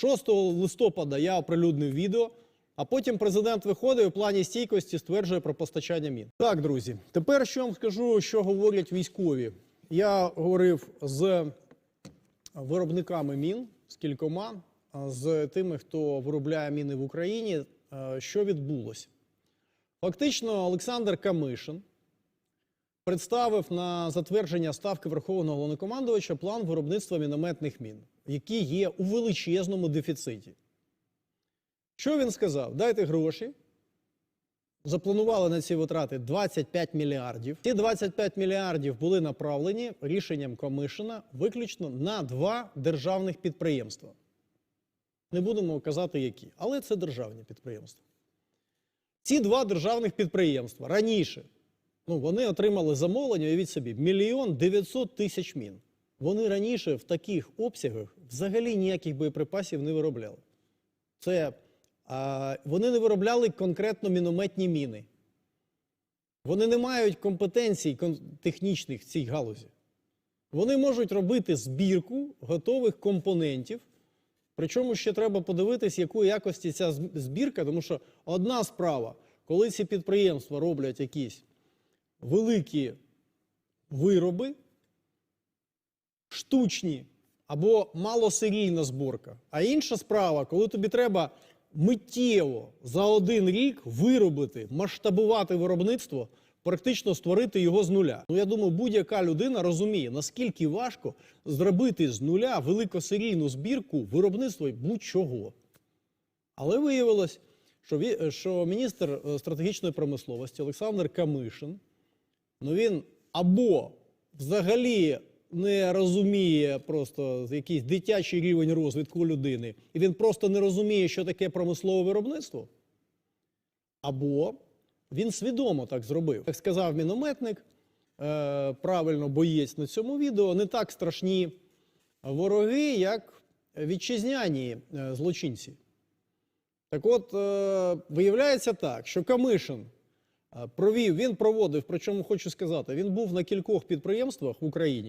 6 листопада я оприлюднив відео, а потім президент виходить у плані стійкості стверджує про постачання мін. Так, друзі, тепер що вам скажу, що говорять військові. Я говорив з виробниками мін, з кількома, з тими, хто виробляє міни в Україні. Е, Що відбулося? Фактично, Олександр Камишин представив на затвердження ставки Верховного Головнокомандувача план виробництва мінометних мін, які є у величезному дефіциті. Що він сказав? Дайте гроші. Запланували на ці витрати 25 мільярдів. Ці 25 мільярдів були направлені рішенням Комишина виключно на два державних підприємства. Не будемо казати, які, але це державні підприємства. Ці два державних підприємства раніше ну, вони отримали замовлення, уявіть собі, мільйон 900 тисяч мін. Вони раніше в таких обсягах взагалі ніяких боєприпасів не виробляли. Це а, вони не виробляли конкретно мінометні міни. Вони не мають компетенцій технічних в цій галузі. Вони можуть робити збірку готових компонентів. Причому ще треба подивитись, якої якості ця збірка, тому що одна справа, коли ці підприємства роблять якісь великі вироби, штучні або малосерійна зборка. А інша справа, коли тобі треба миттєво за один рік виробити, масштабувати виробництво, практично створити його з нуля. Ну я думаю, будь-яка людина розуміє, наскільки важко зробити з нуля великосерійну збірку виробництва будь-чого. Але виявилось, що, що міністр е, стратегічної промисловості Олександр Камишин, ну він або взагалі не розуміє просто якийсь дитячий рівень розвитку людини, і він просто не розуміє, що таке промислове виробництво, або він свідомо так зробив. Як сказав мінометник, е, правильно боєць на цьому відео, не так страшні вороги, як вітчизняні е, злочинці. Так от, е, виявляється так, що Камишин провів, він проводив, причому хочу сказати, він був на кількох підприємствах в Україні.